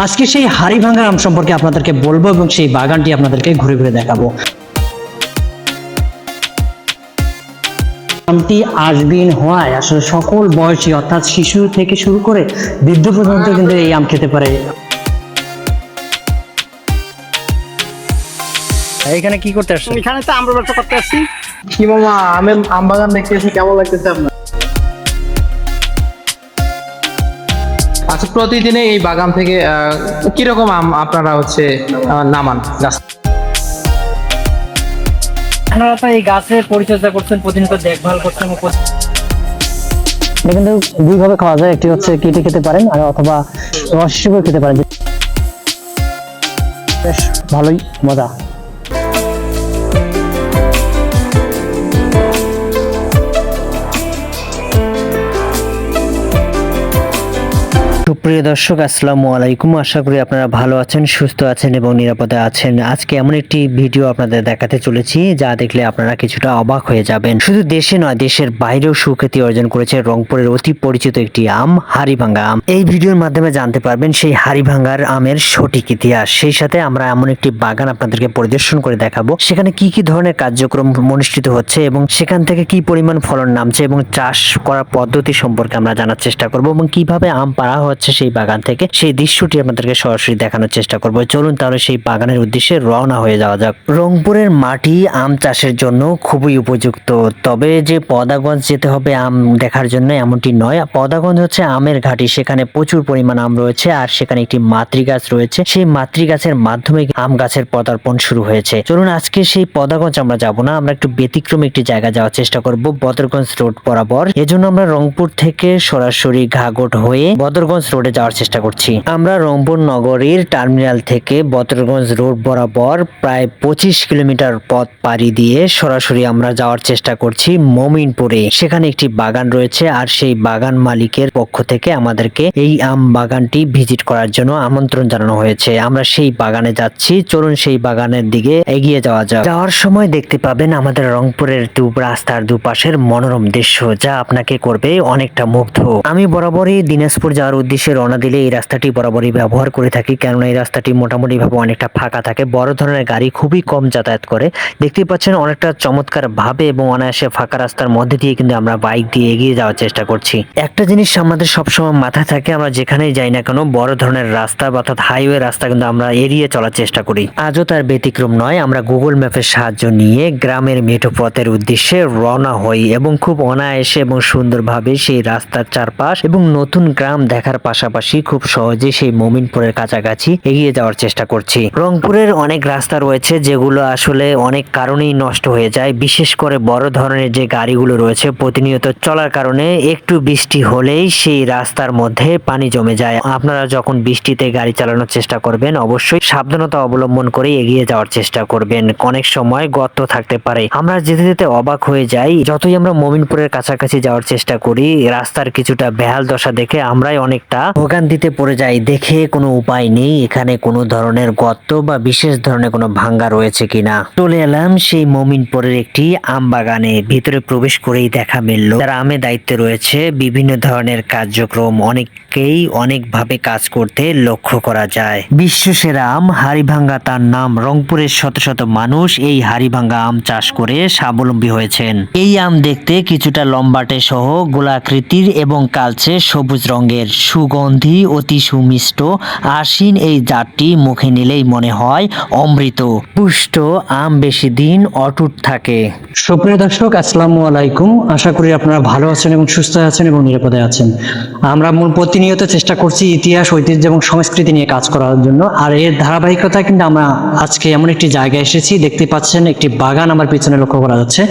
আজকে সেই হাড়িভাঙ্গা আম সম্পর্কে আপনাদেরকে বলব এবং সেই বাগানটি আপনাদেরকে ঘুরে ঘুরে দেখাবো। আমটি আশবিন হওয়ায় আসলে সকল বয়সী অর্থাৎ শিশু থেকে শুরু করে বৃদ্ধ পর্যন্ত কিন্তু এই আম খেতে পারে। এখানে কি করতে আসছেন? এখানে তো আমরা ব্যবসা করতে আসছি। কি মামা আমের আম বাগান দেখতে এসে কেমন লাগতেছে আপনার? আচ্ছা প্রতিদিনে এই বাগান থেকে কীরকম আম আপনারা হচ্ছে নামান গাছ? আপনারা তো এই গাছের পরিচর্যা করছেন প্রতিনিয়ত দেখভাল করছেন এটা কিন্তু দুইভাবে খাওয়া যায় একটি হচ্ছে কেটে খেতে পারেন আর অথবা রস হিসেবে খেতে পারেন। বেশ ভালোই মজা। সুপ্রিয় দর্শক, আসসালামু আলাইকুম। আশা করি আপনারা ভালো আছেন, সুস্থ আছেন এবং নিরাপদে আছেন। আজকে এমন একটি ভিডিও আপনাদের দেখাতে চলেছি, যা দেখলে আপনারা কিছুটা অবাক হয়ে যাবেন। শুধু দেশে নয়, দেশের বাইরেও সুখ্যাতি অর্জন করেছে রংপুরের অতি পরিচিত একটি আম, হাড়িভাঙ্গা আম। এই ভিডিওর মাধ্যমে জানতে পারবেন সেই হাড়িভাঙ্গার আমের সঠিক ইতিহাস। সেই সাথে আমরা এমন একটি বাগান আপনাদেরকে পরিদর্শন করে দেখাবো। সেখানে কি কি ধরনের কার্যক্রম অনুষ্ঠিত হচ্ছে এবং সেখান থেকে কি পরিমাণ ফলন নামছে এবং চাষ করার পদ্ধতি সম্পর্কে আমরা জানার চেষ্টা করব এবং কীভাবে আম পাড়া হচ্ছে সেই বাগান থেকে। সেই দৃশ্যটি আপনাদেরকে সরাসরি দেখানোর চেষ্টা করব। চলুন তাহলে সেই বাগানের উদ্দেশ্যে রওনা হয়ে যাওয়া যাক। রংপুরের মাটি আম চাষের জন্য খুবই উপযুক্ত। তবে যে পদাগঞ্জ যেতে হবে আম দেখার জন্য এমনটি নয়। পদাগঞ্জ হচ্ছে আমের ঘাটি। সেখানে প্রচুর পরিমাণ আম রয়েছে আর সেখানে একটি মাতৃগাছ রয়েছে। সেই মাতৃগাছের মাধ্যমে আম গাছের পদার্পণ শুরু হয়েছে। চলুন আজকে সেই পদাগঞ্জ আমরা যাব না। আমরা একটু ব্যতিক্রম একটি জায়গা যাওয়ার চেষ্টা করব। বদরগঞ্জ রোড বরাবর। এজন্য আমরা রংপুর থেকে সরাসরি ঘাগট হয়ে বদরগঞ্জ রোডে যাওয়ার চেষ্টা করছি। আমরা রংপুর নগরীর টার্মিনাল থেকে বদরগঞ্জ রোড বরাবর প্রায় পঁচিশ কিলোমিটার পথ পাড়ি দিয়ে সরাসরি আমরা যাওয়ার চেষ্টা করছি মমিনপুরে। সেখানে একটি বাগান রয়েছে আর সেই বাগান মালিকের পক্ষ থেকে আমাদেরকে এই আম বাগানটি ভিজিট করার জন্য আমন্ত্রণ জানানো হয়েছে। আমরা সেই বাগানে যাচ্ছি। চলুন সেই বাগানের দিকে এগিয়ে যাওয়া যাক। যাওয়ার সময় দেখতে পাবেন আমাদের রংপুরের দু রাস্তার দুপাশের মনোরম দৃশ্য যা আপনাকে করবে অনেকটা মুগ্ধ। আমি বরাবরই দিনাজপুর যাওয়ার উদ্দেশ্যে রওনা দিলে এই রাস্তাটি বরাবরই ব্যবহার করে থাকি। কেননা এই রাস্তাটি মোটামুটিভাবে অনেকটা ফাঁকা থাকে। বড় ধরনের গাড়ি খুবই কম যাতায়াত করে। দেখতেই পাচ্ছেন অনেকটা চমৎকার ভাবে এবং অনায়াসে ফাঁকা রাস্তার মধ্যে দিয়ে কিন্তু আমরা বাইক দিয়ে এগিয়ে যাওয়ার চেষ্টা করছি। একটা জিনিস আমাদের সবসময় মাথায় থাকে, আমরা যেখানেই যাই না কেন বড় ধরনের রাস্তা অর্থাৎ হাইওয়ে রাস্তা কিন্তু আমরা এড়িয়ে চলার চেষ্টা করি। আজও তার ব্যতিক্রম নয়, আমরা গুগল ম্যাপের সাহায্য নিয়ে গ্রামের মেঠো পথের উদ্দেশ্যে রওনা হই এবং খুব অনায়াসে এবং সুন্দরভাবে সেই রাস্তার চারপাশ এবং নতুন গ্রাম দেখার পাশাপাশি খুব সহজে সেই মমিনপুরের কাছাকাছি এগিয়ে যাওয়ার চেষ্টা করছি। রংপুরের অনেক রাস্তা রয়েছে যেগুলো আসলে অনেক কারণেই নষ্ট হয়ে যায়। বিশেষ করে বড় ধরনের যে গাড়িগুলো রয়েছে প্রতিনিয়ত চলার কারণে একটু বৃষ্টি হলেই সেই রাস্তার মধ্যে পানি জমে যায়। আপনারা যখন বৃষ্টিতে গাড়ি চালানোর চেষ্টা করবেন, অবশ্যই সাবধানতা অবলম্বন করে এগিয়ে যাওয়ার চেষ্টা করবেন। অনেক সময় গর্ত থাকতে পারে। আমরা যেতে যেতে অবাক হয়ে যাই। যতই আমরা মমিনপুরের কাছাকাছি যাওয়ার চেষ্টা করি, রাস্তার কিছুটা বেহাল দশা দেখে আমরাই অনেকটা ভোগান্তিতে পড়ে যাই দেখে কোনো উপায় নেই। এখানে কোনো ধরনের গর্ত বা বিশেষ ধরনের কোনো ভাঙ্গা রয়েছে কিনা। চলে এলাম সেই মমিনপুরের একটি আম বাগানে। ভিতরে প্রবেশ করেই দেখা মিলল যারা আমে দায়িত্বে রয়েছে বিভিন্ন ধরনের কার্যক্রম। অনেককেই অনেকভাবে কাজ করতে লক্ষ্য করা যায়। বিশ্ব সেরা আম হাড়িভাঙ্গা, তার নাম রংপুরের শত শত মানুষ এই হাড়িভাঙ্গা আম চাষ করে স্বাবলম্বী হয়েছেন। এই আম দেখতে কিছুটা লম্বাটে সহ গোলাকৃতির এবং কালচে সবুজ রঙের। সুগন্ধি অতি সুমিষ্ট। আশিন এই জাতটি মুখে নিলেই মনে হয় অমৃত। পুষ্ট, আম বেশি দিন অটুট থাকে। সুপ্রিয় দর্শক, আসসালামু আলাইকুম। আশা করি আপনারা ভালো আছেন এবং সুস্থ আছেন এবং নিরাপদে আছেন। আমরা মূল প্রতিনিয়ত চেষ্টা করছি ইতিহাস, ঐতিহ্য এবং সংস্কৃতি নিয়ে কাজ করার জন্য। আর এর ধারাবাহিকতা কিন্তু আমরা আজকে এমন একটি জায়গায় এসেছি, দেখতে পাচ্ছেন একটি বাগান আমার পিছনে লক্ষ্য করা যাচ্ছে।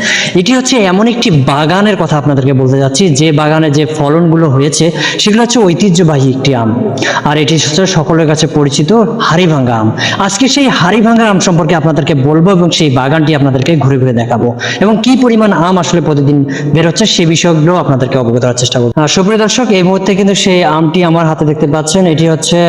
এটি হচ্ছে এমন একটি বাগানের কথা আপনাদেরকে বলতে যাচ্ছি। যে বাগানে যে ফলনগুলো হয়েছে, সেগুলো হচ্ছে ঐতিহ্যবাহী একটি আম। আর এটি হচ্ছে সকলের কাছে পরিচিত হাড়িভাঙ্গা আম। আজকে সেই হাড়িভাঙ্গা আম সম্পর্কে আপনাদেরকে বলব এবং সেই বাগানটি আপনাদেরকে ঘুরে ঘুরে দেখাবো। এবং কি পরিমাণ আম আসলে প্রতিদিন বেরোচ্ছে সেই বিষয়গুলো আপনাদেরকে অবগত করার চেষ্টা করব। সুপ্রিয় দর্শক, এই মুহূর্তে কিন্তু সেই আমটি আমার হাতে দেখতে পাচ্ছেন। এটি হচ্ছে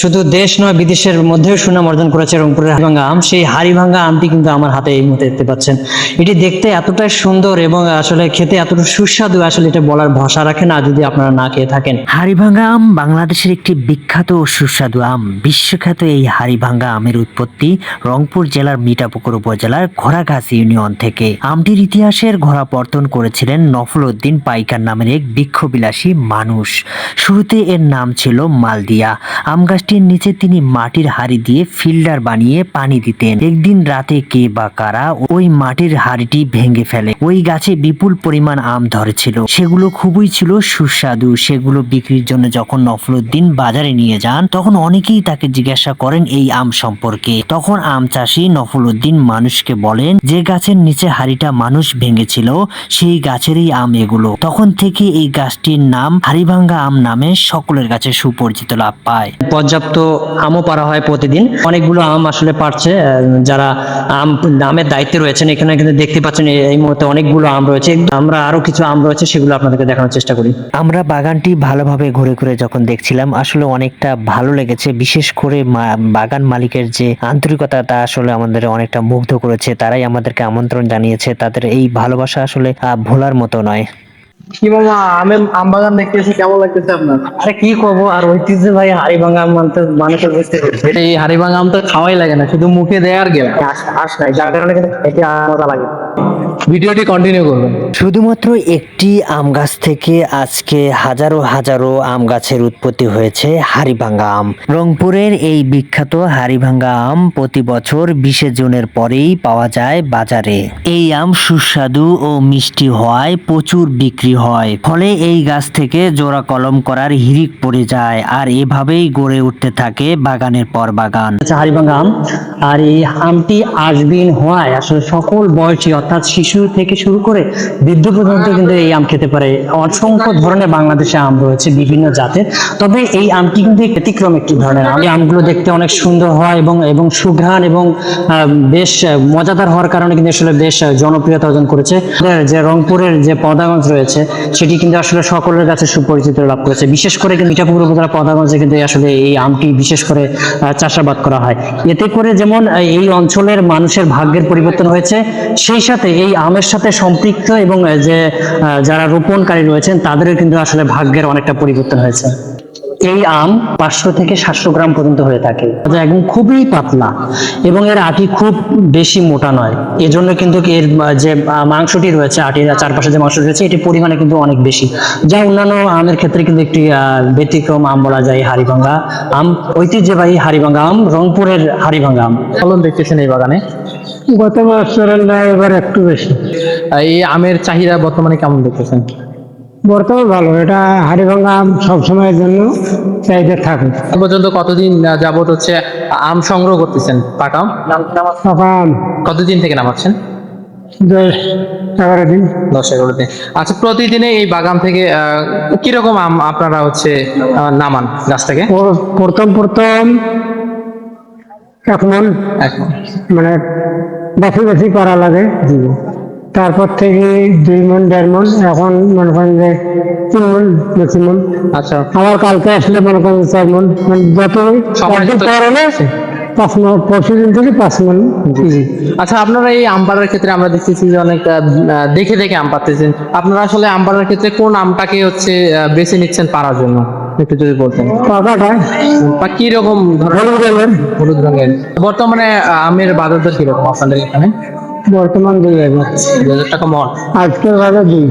শুধু দেশ নয়, বিদেশের মধ্যেও সুনাম অর্জন করেছে রংপুরের হাড়িভাঙ্গা আম। সেই হাড়িভাঙ্গা আমটি কিন্তু আমার হাতে এই মুহূর্তে দেখতে পাচ্ছেন। এটি দেখতে এতটাই সুন্দর এবং আসলে খেতে এতটা সুস্বাদু, আসলে এটা বলার ভাষা রাখে না যদি আপনারা না খেয়ে থাকেন। হাড়িভাঙ্গা আম বাংলাদেশের একটি বিখ্যাত ও সুস্বাদু আম। বিশ্বখ্যাত এই হাড়িভাঙ্গা আমের উৎপত্তি রংপুর জেলার মিঠাপুকুর উপজেলার ঘোড়াঘাস ইউনিয়ন থেকে। আমটির ইতিহাসের ঘোড়া ঘোড়াপর্তন করেছিলেন নফল উদ্দিন পাইকার নামের এক বৃক্ষবিলাসী মানুষ। শুরুতে এর নাম ছিল মালদিয়া। আম গাছটির নিচে তিনি মাটির হাড়ি দিয়ে ফিল্টার বানিয়ে পানি দিতেন। একদিন রাতে কে বা কারা ওই মাটির হাড়িটি ভেঙে ফেলে। ওই গাছে বিপুল পরিমাণ আম ধরেছিল। সেগুলো খুবই ছিল সুস্বাদু। সেগুলো বিক্রির জন্য যখন নফলুদ্দিন বাজারে নিয়ে যান তখন অনেকেই তাকে জিজ্ঞাসা করেন এই আম সম্পর্কে। তখন আম চাষি নফলুদ্দিন মানুষকে বলেন যে গাছের নিচে হাড়িটা মানুষ ভেঙেছিল সেই গাছেরই আম এগুলো। তখন থেকে এই গাছটির নাম হাড়িভাঙ্গা আম নামে সকলের কাছে সুপরিচিত লাভ পায়। পর্যাপ্ত আমও পারা হয় প্রতিদিন। অনেকগুলো আম আসলে পারছে যারা আম আমের দায়িত্বে রয়েছেন এখানে কিন্তু দেখতে পাচ্ছেন এই- এই মুহূর্তে অনেকগুলো আম রয়েছে। আমরা আরও কিছু আম রয়েছে সেগুলো আপনাদেরকে দেখানোর চেষ্টা করি। আমরা বাগানটি ভালোভাবে ঘুরে ঘুরে যখন দেখছিলাম আসলে অনেকটা ভালো লেগেছে। বিশেষ করে বাগান মালিকের যে আন্তরিকতা তা আসলে আমাদের অনেকটা মুগ্ধ করেছে তারাই আমাদেরকে আমন্ত্রণ জানিয়েছে। তাদের এই ভালোবাসা আসলে ভোলার মতো নয়। কি মামা আমের আম বাগান দেখতে এসে কেমন লাগতেছে আপনার? আরে কি করব আর ঐতিহ্য ভাই হাড়িভাঙ্গা আম মানতে মানুষের বুঝতে এই হাড়িভাঙা আম তো খাওয়াই লাগে না শুধু মুখে দেয় আর গেলে। আস নাই যার কারণে কিন্তু এটা মজা লাগে ভিডিওটি কন্টিনিউ করবেন। শুধুমাত্র একটি আম গাছ থেকে আজকে হাজারো হাজারো আম গাছের উৎপত্তি হয়েছে হাড়িভাঙ্গা আম। রংপুরের এই বিখ্যাত হাড়িভাঙ্গা আম প্রতি বছর বিশে জুনের পরেই পাওয়া যায় বাজারে। এই আম সুস্বাদু ও মিষ্টি হওয়ায় প্রচুর বিক্রি হয়। ফলে এই গাছ থেকে জোড়া কলম করার হিরিক পড়ে যায় আর এভাবেই গড়ে উঠতে থাকে বাগানের পর বাগান। হচ্ছে হাড়িভাঙ্গা আম। আর এই আমটি আশবিন হওয়ায় আসলে সকল বয়সী অর্থাৎ শিশু থেকে শুরু করে বৃদ্ধ পর্যন্ত কিন্তু এই আম খেতে পারে। অসংখ্য ধরনের বাংলাদেশে আম রয়েছে বিভিন্ন জাতের। তবে এই আমটি কিন্তু ব্যতিক্রম একটি ধরনের আম। আমগুলো দেখতে অনেক সুন্দর হয় এবং এবং সুঘ্রাণ এবং বেশ মজাদার হওয়ার কারণে কিন্তু আসলে বেশ জনপ্রিয়তা অর্জন করেছে। যে রংপুরের যে পদাগঞ্জ রয়েছে, সেটি কিন্তু আসলে সকলের কাছে সুপরিচিত লাভ করেছে। বিশেষ করে কিন্তু মিঠাপুর উপজেলা পদাগঞ্জে কিন্তু আসলে এই আমটি বিশেষ করে চাষাবাদ করা হয়। এতে করে যেমন এই অঞ্চলের মানুষের ভাগ্যের পরিবর্তন হয়েছে, সেই সাথে, এই আমের সাথে সম্পৃক্ত এবং যে যারা রোপণকারী রয়েছেন, তাদেরও কিন্তু আসলে ভাগ্যের অনেকটা পরিবর্তন হয়েছে। এই আম পাঁচশো থেকে সাতশো গ্রাম পর্যন্ত হয়ে থাকে। একদম খুবই পাতলা এবং এর আটি খুব বেশি মোটা নয়। এজন্য কিন্তু এর যে মাংসটি রয়েছে আটির চারপাশে যে মাংস রয়েছে এটি পরিমাণে কিন্তু অনেক বেশি। যা অন্যান্য আমের ক্ষেত্রে কিন্তু একটি আহ, ব্যতিক্রম আম বলা যায় হাড়িভাঙ্গা আম। ঐতিহ্যবাহী হাড়িভাঙ্গা আম রংপুরের হাড়িভাঙ্গা আম। ফলন দেখতেছেন এই বাগানে। গত বছরের এবার একটু বেশি। এই আমের চাহিদা বর্তমানে কেমন দেখতেছেন? বর্তমান ভালো এটা হাড়িভাঙ্গা আম সবসময়ের জন্য চাহিদা থাকে। পর্যন্ত কতদিন যাবত হচ্ছে আম সংগ্রহ করতেছেন পাকাম? তখন কতদিন থেকে নামাচ্ছেন? দশ এগারো দিন। দশ এগারো দিন। আচ্ছা প্রতিদিনে এই বাগান থেকে আহ, কীরকম আম আপনারা হচ্ছে নামান গাছ থেকে? প্রথম প্রথম এখন এখন মানে। বেশি বেশি করা লাগে। তারপর থেকে দুই মন দেড় মন এখন মনে করেন যে তিন মন ম্যাক্সিমাম আচ্ছা। আবার কালকে আসলে মনে করেন চার মন। মানে যত হলে পাঁচ মন পরশু দিন থেকে পাঁচ মন। জি। আচ্ছা আপনারা এই আম পাড়ার ক্ষেত্রে আমরা দেখতেছি যে অনেক আহ, আহ, দেখে দেখে আম পাড়তেছেন। আপনারা আসলে আম পাড়ার ক্ষেত্রে কোন আমটাকে হচ্ছে বেছে নিচ্ছেন পাড়ার জন্য? একটু যদি বলতেন। বা কি রকম হলুদ রঙের। বর্তমানে আমের বাজার দর কীরকম আপনাদের এখানে? বর্তমান দুই হাজার টাকা মন আজকের বাজার দুই।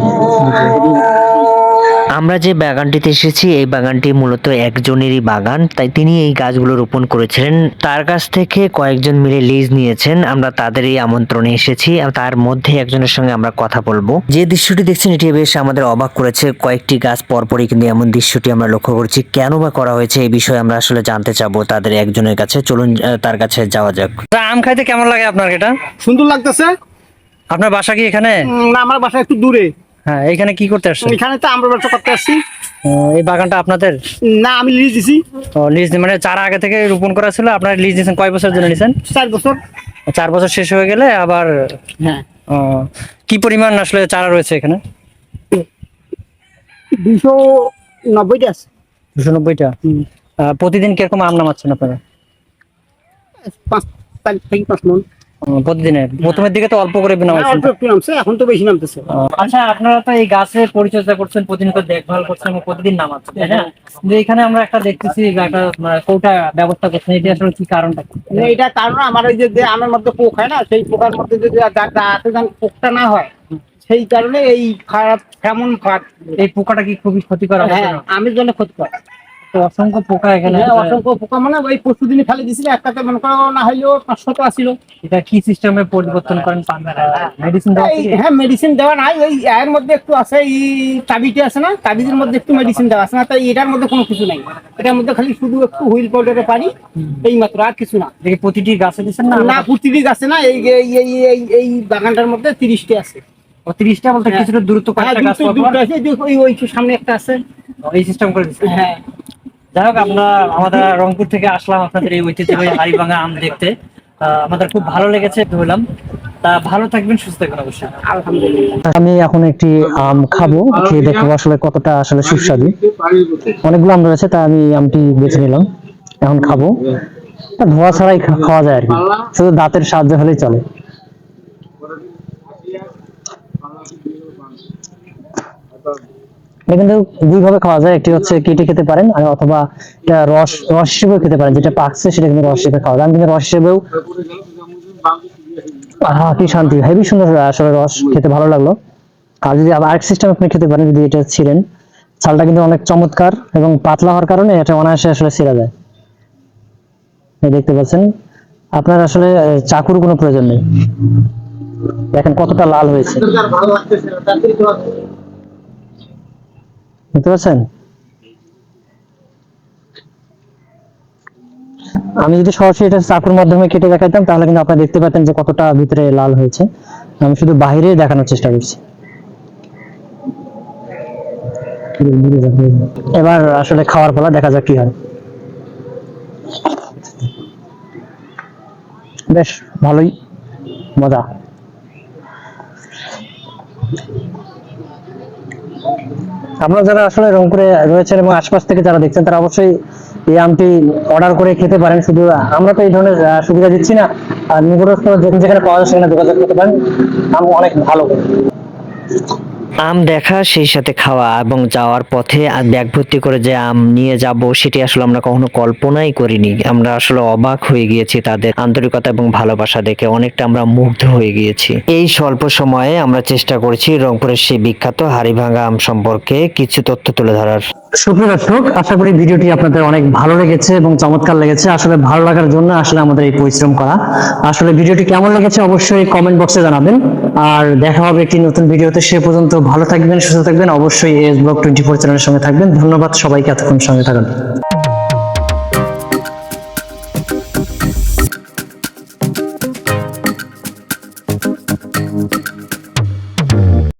আমরা যে বাগানটিতে এসেছি এই বাগানটি মূলত একজনেরই বাগান। তাই তিনি এই গাছগুলো রোপণ করেছিলেন। তার কাছ থেকে কয়েকজন মিলে লিজ নিয়েছেন। আমরা তাদের এই আমন্ত্রণে এসেছি। তার মধ্যে একজনের সঙ্গে আমরা কথা বলব। যে দৃশ্যটি দেখছেন এটি বেশ আমাদের অবাক করেছে। কয়েকটি গাছ পরপরই কিন্তু এমন দৃশ্যটি আমরা লক্ষ্য করছি। কেন বা করা হয়েছে এই বিষয়ে আমরা আসলে জানতে চাবো তাদের একজনের কাছে। চলুন তার কাছে যাওয়া যাক। আম খাইতে কেমন লাগে আপনার এটা? সুন্দর লাগতেছে। আপনার বাসা কি এখানে? না আমার বাসা একটু দূরে। হ্যাঁ এখানে কি করতে আসছেন? এখানে তো আমরা ব্যবসা করতে আসছি। এই বাগানটা আপনাদের? না আমি লিজ দিছি। লিজ মানে চারা আগে থেকে রোপণ করা ছিল আপনার লিজ দিয়েছেন কয় বছরের জন্য নিছেন? চার বছর। চার বছর শেষ হয়ে গেলে আবার হ্যাঁ। ও, কি পরিমাণ আসলে চারা রয়েছে এখানে? দুশো নব্বইটা আছে। দুশো নব্বইটা? প্রতিদিন কীরকম আম নামাচ্ছেন আপনারা? পাঁচ পাঁচ মন। প্রতিদিনে প্রথমের দিকে তো অল্প করে হ্যাঁ, অল্প একটু নামছে এখন তো বেশি নামতেছে। আচ্ছা আপনারা তো এই গাছের পরিচর্যা করছেন প্রতিনিয়ত দেখভাল করছেন এবং প্রতিদিন নামাচ্ছেন তাই না? কিন্তু এখানে আমরা একটা দেখতেছি একটা মানে, কৌটা ব্যবস্থা করছেন এটা আসলে কি কারণটা? এটা কারণ আমার এই যে যে আমের মধ্যে পোক হয় না সেই পোকার মধ্যে যদি গাছে যেন পোকটা না হয় সেই কারণে এই খারাপ কেমন ফাট এই পোকাটা কি খুবই ক্ষতিকর হ্যাঁ আমের জন্য ক্ষতিকর। অসংখ্য পোকা এখানে হ্যাঁ, অসংখ্য পোকা মানে ওই পরশু দিনে ফেলে দিছিল একটাতে মনে করো না হইলেও পাঁচশো তো আসিল। এটা কি সিস্টেমে পরিবর্তন করেন মেডিসিন? হ্যাঁ মেডিসিন দেওয়া নাই ওই এর মধ্যে একটু আছে এই তাবিটি আছে না তাবিজের মধ্যে একটু মেডিসিন দেওয়া আছে না তাই এটার মধ্যে কোনো কিছু নাই। এটার মধ্যে খালি শুধু একটু হুইল পাউডারে পানি এই মাত্র আর কিছু না। দেখি প্রতিটি গাছে দিচ্ছেন না? না প্রতিটি গাছে না এই এই এই বাগানটার মধ্যে তিরিশটি আছে। তিরিশটা বলতে হ্যাঁ। কিছুটা দূরত্ব হ্যাঁ, কয়েকটা গাছ ওই সামনে একটা আছে। এই সিস্টেম করে দিচ্ছেন হ্যাঁ। যাই হোক, আমরা আমাদের রংপুর থেকে আসলাম আপনাদের এই ঐতিহ্যবাহী হাড়িভাঙা আম দেখতে। আমাদের খুব ভালো লেগেছে ধরলাম তা ভালো থাকবেন অবশ্যই। আমি এখন একটি আম খাব, খেয়ে দেখব আসলে কতটা আসলে সুস্বাদু। অনেকগুলো আম রয়েছে, তা আমি আমটি বেছে নিলাম। এখন খাব। ছাড়াই খাওয়া যায় শুধু দাঁতের সাহায্য হলেই চলে। এটা কিন্তু দুই ভাবে খাওয়া যায়। একটি হচ্ছে কেটে খেতে পারেন, আর অথবা রস রস হিসেবেও খেতে পারেন, যেটা পাকছে সেটা কিন্তু রস হিসেবে খাওয়া যায়। আমি কিন্তু রস হিসেবেও আহা কি শান্তি, হেভি সুন্দর আসলে রস খেতে ভালো লাগল। আর যদি আবার আরেক সিস্টেম আপনি খেতে পারেন, যদি এটা ছিলেন, চালটা কিন্তু অনেক চমৎকার এবং পাতলা হওয়ার কারণে এটা অনায়াসে আসলে ছিঁড়া যায়। দেখতে পাচ্ছেন, আপনার আসলে চাকুর কোনো প্রয়োজন নেই। দেখেন কতটা লাল হয়েছে। দেখতে পাচ্ছেন আমি যদি সরাসরি এটা চাকুর মাধ্যমে কেটে দেখাতাম তাহলে কিন্তু আপনারা দেখতে পেতেন যে কতটা ভিতরে লাল হয়েছে। আমি শুধু বাইরে দেখানোর চেষ্টা করছি। এবার আসলে খাওয়ার পালা, দেখা যাক কি হয়। বেশ, ভালোই। মজা। আপনারা যারা আসলে রংপুরে রয়েছেন এবং আশপাশ থেকে যারা দেখছেন, তারা অবশ্যই এই আমটি অর্ডার করে খেতে পারেন। শুধু আমরা তো এই ধরনের সুবিধা দিচ্ছি না। আর নিকটস্থ যেখানে পাওয়া যায় সেখানে যোগাযোগ করতে পারেন। আম অনেক ভালো। আম দেখা, সেই সাথে খাওয়া এবং যাওয়ার পথে ব্যাগ ভর্তি করে যে আম নিয়ে যাব, সেটি আসলে আমরা কখনো কল্পনাই করিনি। আমরা আসলে অবাক হয়ে গিয়েছি তাদের আন্তরিকতা এবং ভালোবাসা দেখে। অনেকটা আমরা মুগ্ধ হয়ে গিয়েছি। এই স্বল্প সময়ে আমরা চেষ্টা করেছি রংপুরের সেই বিখ্যাত হাড়িভাঙ্গা আম সম্পর্কে কিছু তথ্য তুলে ধরার। সুপ্রিয় আশা করি ভিডিওটি আপনাদের অনেক ভালো লেগেছে এবং চমৎকার লেগেছে। আসলে ভালো লাগার জন্য আসলে আমাদের এই পরিশ্রম করা। আসলে ভিডিওটি কেমন লেগেছে অবশ্যই কমেন্ট বক্সে জানাবেন। আর দেখা হবে একটি নতুন ভিডিওতে। সে পর্যন্ত ভালো থাকবেন, সুস্থ থাকবেন। অবশ্যই এস ব্লগ টোয়েন্টি ফোর চ্যানেলের সঙ্গে থাকবেন। ধন্যবাদ সবাইকে এতক্ষণ সঙ্গে থাকুন